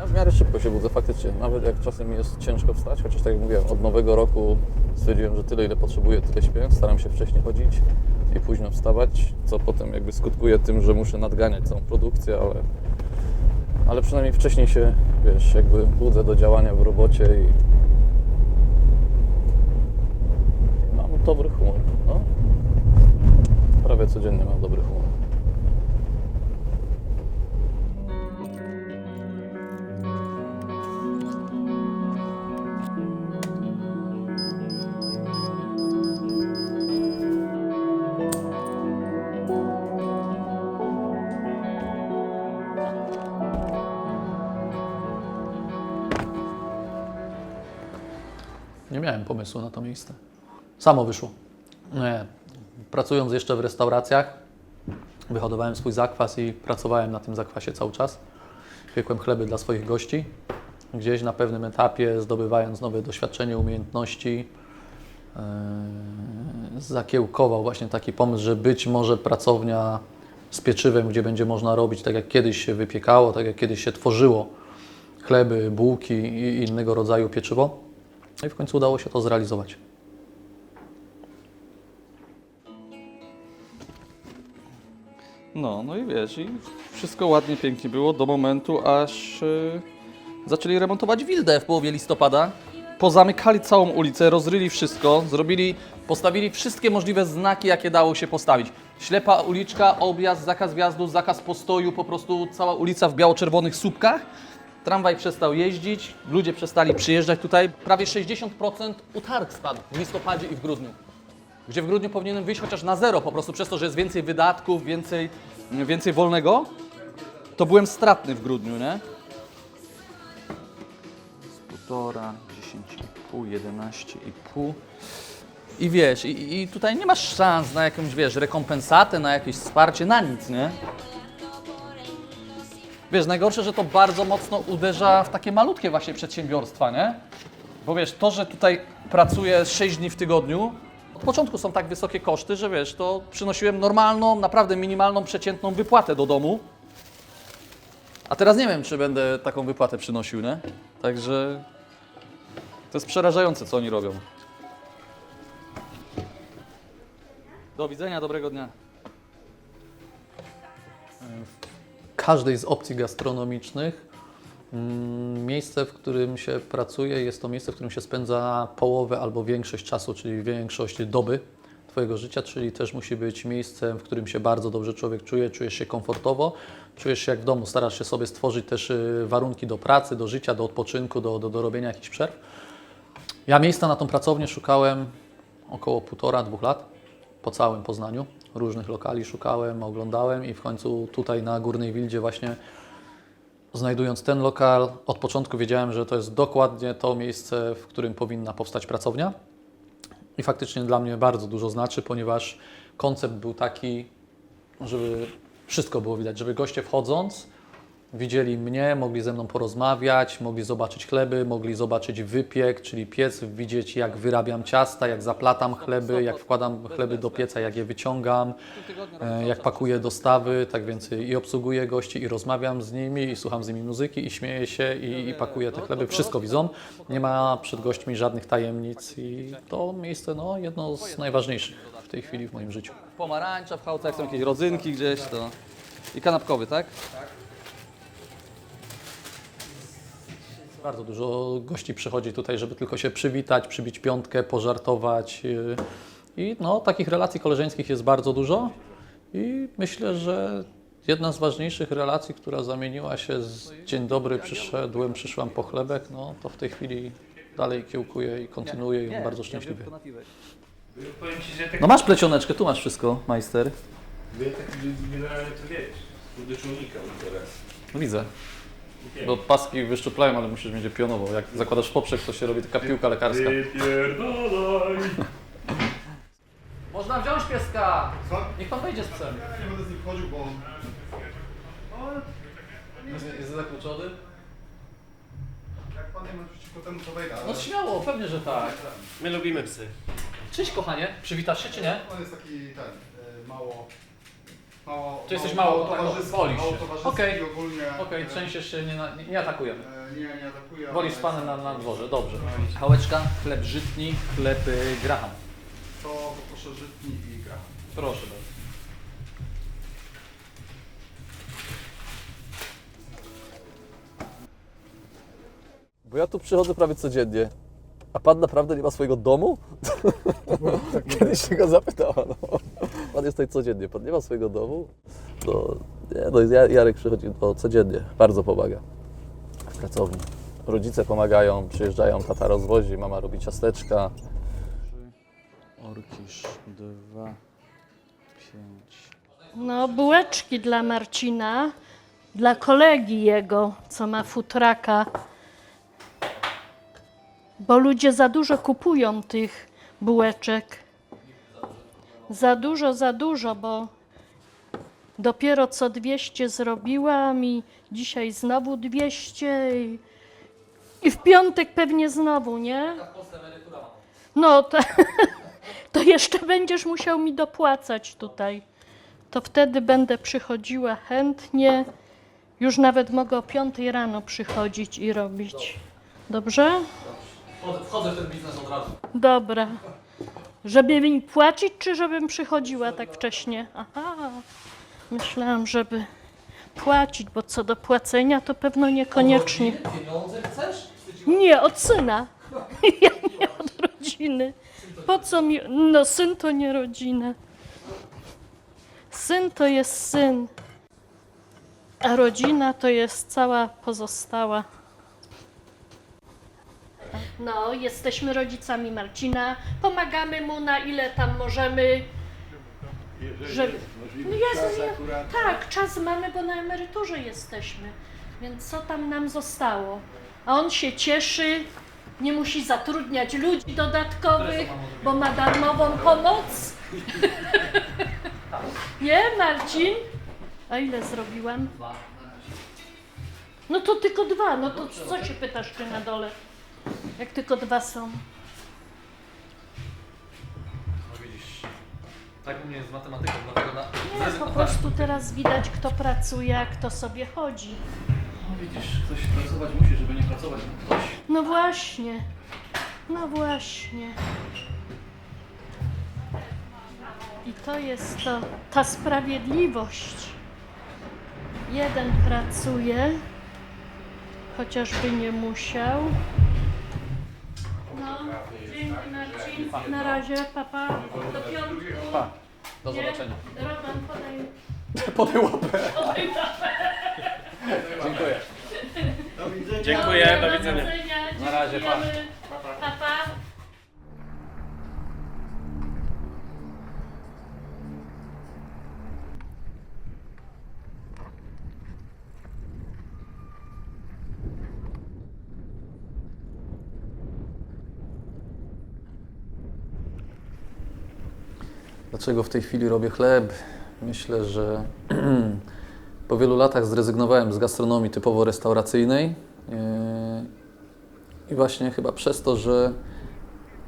Ja w miarę szybko się budzę faktycznie, nawet jak czasem jest ciężko wstać, chociaż tak jak mówiłem, od nowego roku stwierdziłem, że tyle ile potrzebuję, tyle śpię, staram się wcześniej chodzić i późno wstawać, co potem jakby skutkuje tym, że muszę nadganiać całą produkcję, ale, ale przynajmniej wcześniej się, wiesz, jakby budzę do działania w robocie i, i mam dobry humor, no. Prawie codziennie mam dobry humor. Nie miałem pomysłu na to miejsce. Samo wyszło. Nie. Pracując jeszcze w restauracjach, wyhodowałem swój zakwas i pracowałem na tym zakwasie cały czas. Piekłem chleby dla swoich gości. Gdzieś na pewnym etapie, zdobywając nowe doświadczenie, umiejętności, yy, zakiełkował właśnie taki pomysł, że być może pracownia z pieczywem, gdzie będzie można robić tak jak kiedyś się wypiekało, tak jak kiedyś się tworzyło chleby, bułki i innego rodzaju pieczywo. No i w końcu udało się to zrealizować. No, no i wiesz, i wszystko ładnie, pięknie było do momentu, aż yy, zaczęli remontować wildę w połowie listopada. Pozamykali całą ulicę, rozryli wszystko, zrobili, postawili wszystkie możliwe znaki, jakie dało się postawić. Ślepa uliczka, objazd, zakaz wjazdu, zakaz postoju, po prostu cała ulica w biało-czerwonych słupkach. Tramwaj przestał jeździć, ludzie przestali przyjeżdżać tutaj. Prawie 60% utarg spadł w listopadzie i w grudniu gdzie w grudniu powinienem wyjść chociaż na zero, po prostu przez to, że jest więcej wydatków, więcej, więcej wolnego, to byłem stratny w grudniu, nie? Z półtora, 10,5, 11,5. I wiesz, i, i tutaj nie masz szans na jakąś, wiesz, rekompensatę, na jakieś wsparcie, na nic, nie? Wiesz, najgorsze, że to bardzo mocno uderza w takie malutkie właśnie przedsiębiorstwa, nie? Bo wiesz, to, że tutaj pracuję 6 dni w tygodniu, od początku są tak wysokie koszty, że wiesz, to przynosiłem normalną, naprawdę minimalną, przeciętną wypłatę do domu. A teraz nie wiem, czy będę taką wypłatę przynosił, nie? Także to jest przerażające, co oni robią. Do widzenia, dobrego dnia. Każdej z opcji gastronomicznych mm, miejsce, w którym się pracuje, jest to miejsce, w którym się spędza połowę albo większość czasu, czyli większość doby Twojego życia, czyli też musi być miejscem, w którym się bardzo dobrze człowiek czuje, czujesz się komfortowo, czujesz się jak w domu, starasz się sobie stworzyć też y, warunki do pracy, do życia, do odpoczynku, do, do, do robienia jakichś przerw. Ja miejsca na tą pracownię szukałem około półtora, dwóch lat po całym Poznaniu. Różnych lokali szukałem, oglądałem i w końcu tutaj na Górnej Wildzie właśnie znajdując ten lokal, od początku wiedziałem, że to jest dokładnie to miejsce, w którym powinna powstać pracownia. I faktycznie dla mnie bardzo dużo znaczy, ponieważ koncept był taki, żeby wszystko było widać, żeby goście wchodząc widzieli mnie, mogli ze mną porozmawiać, mogli zobaczyć chleby, mogli zobaczyć wypiek, czyli piec, widzieć jak wyrabiam ciasta, jak zaplatam chleby, jak wkładam chleby do pieca, jak je wyciągam, e, jak pakuję dostawy, tak więc i obsługuję gości, i rozmawiam z nimi, i słucham z nimi muzyki, i śmieję się, i, i pakuję te chleby. Wszystko widzą. Nie ma przed gośćmi żadnych tajemnic i to miejsce, no, jedno z najważniejszych w tej chwili w moim życiu. Pomarańcza w chałce, jak są jakieś rodzynki gdzieś, to... I kanapkowy, tak? Bardzo dużo gości przychodzi tutaj, żeby tylko się przywitać, przybić piątkę, pożartować. yy, I no, takich relacji koleżeńskich jest bardzo dużo. I myślę, że jedna z ważniejszych relacji, która zamieniła się z dzień dobry, przyszedłem, przyszłam po chlebek, no to w tej chwili dalej kiełkuję i kontynuuję i bardzo szczęśliwy. Powiem Ci, że tak No masz plecioneczkę, tu masz wszystko, majster. Wy tak generalnie to wiesz. Unikał teraz. No Widzę. Bo paski wyszczuplają, ale musisz mieć je pionowo. Jak zakładasz poprzek, to się robi taka piłka lekarska. Wypierdalaj! Można wziąć pieska! Co? Niech pan wejdzie z psem. Nie będę z nim wchodził, bo Jest, jest zakluczony? jak pan nie ma przeciwko temu, to wejdę, ale... No śmiało, pewnie, że tak. My lubimy psy. Cześć kochanie, przywitasz się czy nie? On jest taki ten, y, mało... mało Ty jesteś mało tak, towarzyski, wolisz mało towarzyski Okej. ogólnie. Okej, e, trzęsiesz się, nie, na- nie, nie atakujemy. e, Nie, nie atakuje. Wolisz z ale panem na, na dworze, dobrze. Chałeczka, chleb żytni, chleb y, Graham. To poproszę żytni i gra. Proszę bardzo. Bo ja tu przychodzę prawie codziennie. A pan naprawdę nie ma swojego domu? Kiedyś się go zapytała. No. Pan jest tutaj codziennie, pan nie ma swojego domu? To nie, no Ja- Jarek przychodzi to codziennie, bardzo pomaga w pracowni. Rodzice pomagają, przyjeżdżają, tata rozwozi, mama robi ciasteczka. Orkisz 2, 5. No, bułeczki dla Marcina, dla kolegi jego, co ma futraka. Bo ludzie za dużo kupują tych bułeczek. Za dużo, za dużo, bo dopiero co 200 zrobiłam i dzisiaj znowu 200 i, i w piątek pewnie znowu, nie? No, to, to jeszcze będziesz musiał mi dopłacać tutaj to wtedy będę przychodziła chętnie. Już nawet mogę o 5 rano przychodzić i robić. Dobrze? Wchodzę, wchodzę w ten biznes od razu. Dobra. Żeby mi płacić, czy żebym przychodziła tak wcześnie? Aha. Myślałam, żeby płacić, bo co do płacenia, to pewno niekoniecznie. Pieniądze chcesz? Nie, od syna. Ja nie od rodziny. Po co mi. No, syn to nie rodzina. Syn to jest syn, a rodzina to jest cała pozostała. No, jesteśmy rodzicami Marcina, pomagamy mu na ile tam możemy. Żeby... No jest, tak, czas mamy, bo na emeryturze jesteśmy, więc co tam nam zostało? A on się cieszy, nie musi zatrudniać ludzi dodatkowych, bo ma darmową pomoc. Nie, Marcin? A ile zrobiłam? No to tylko dwa, no to co się pytasz, czy na dole? Jak tylko dwa są. No widzisz, tak u mnie jest z matematyką, dlatego na... Nie, po prostu teraz widać, kto pracuje, a kto sobie chodzi. No widzisz, ktoś pracować musi, żeby nie pracować. no Ktoś. No właśnie, no właśnie. I to jest to, ta sprawiedliwość. Jeden pracuje, chociażby nie musiał. No, dzięki Na razie, papa. Do piątku. Do Nie? zobaczenia. Roman, podaj. Podaj łapę. Dziękuję. Dziękuję, Dobra, do widzenia. Na razie, pa. Dziękujemy. Pa, pa. Dlaczego w tej chwili robię chleb? Myślę, że po wielu latach zrezygnowałem z gastronomii typowo restauracyjnej. Yy, I właśnie chyba przez to, że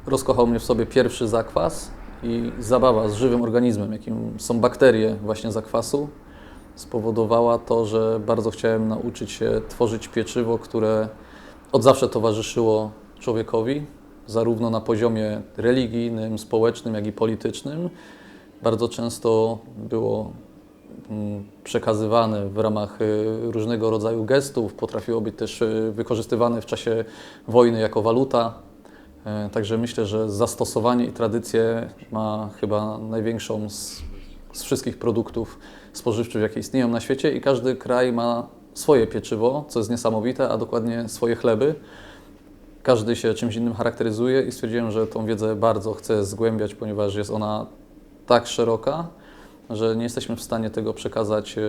rozkochał mnie w sobie pierwszy zakwas i zabawa z żywym organizmem, jakim są bakterie właśnie zakwasu, spowodowała to, że bardzo chciałem nauczyć się tworzyć pieczywo, które od zawsze towarzyszyło człowiekowi, zarówno na poziomie religijnym, społecznym, jak i politycznym. Bardzo często było mm, przekazywane w ramach y, różnego rodzaju gestów, potrafiło być też y, wykorzystywane w czasie wojny jako waluta. E, Także myślę, że zastosowanie i tradycje ma chyba największą z, z wszystkich produktów spożywczych, jakie istnieją na świecie i każdy kraj ma swoje pieczywo, co jest niesamowite, a dokładnie swoje chleby. Każdy się czymś innym charakteryzuje i stwierdziłem, że tą wiedzę bardzo chcę zgłębiać, ponieważ jest ona tak szeroka, że nie jesteśmy w stanie tego przekazać e,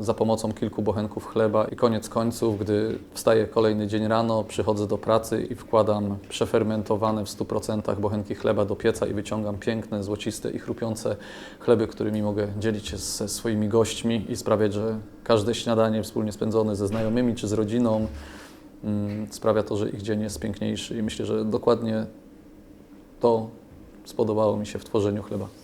za pomocą kilku bochenków chleba. I koniec końców, gdy wstaję kolejny dzień rano, przychodzę do pracy i wkładam przefermentowane w 100% bochenki chleba do pieca i wyciągam piękne, złociste i chrupiące chleby, którymi mogę dzielić się ze swoimi gośćmi i sprawiać, że każde śniadanie wspólnie spędzone ze znajomymi czy z rodziną mm, sprawia to, że ich dzień jest piękniejszy. I myślę, że dokładnie to spodobało mi się w tworzeniu chleba.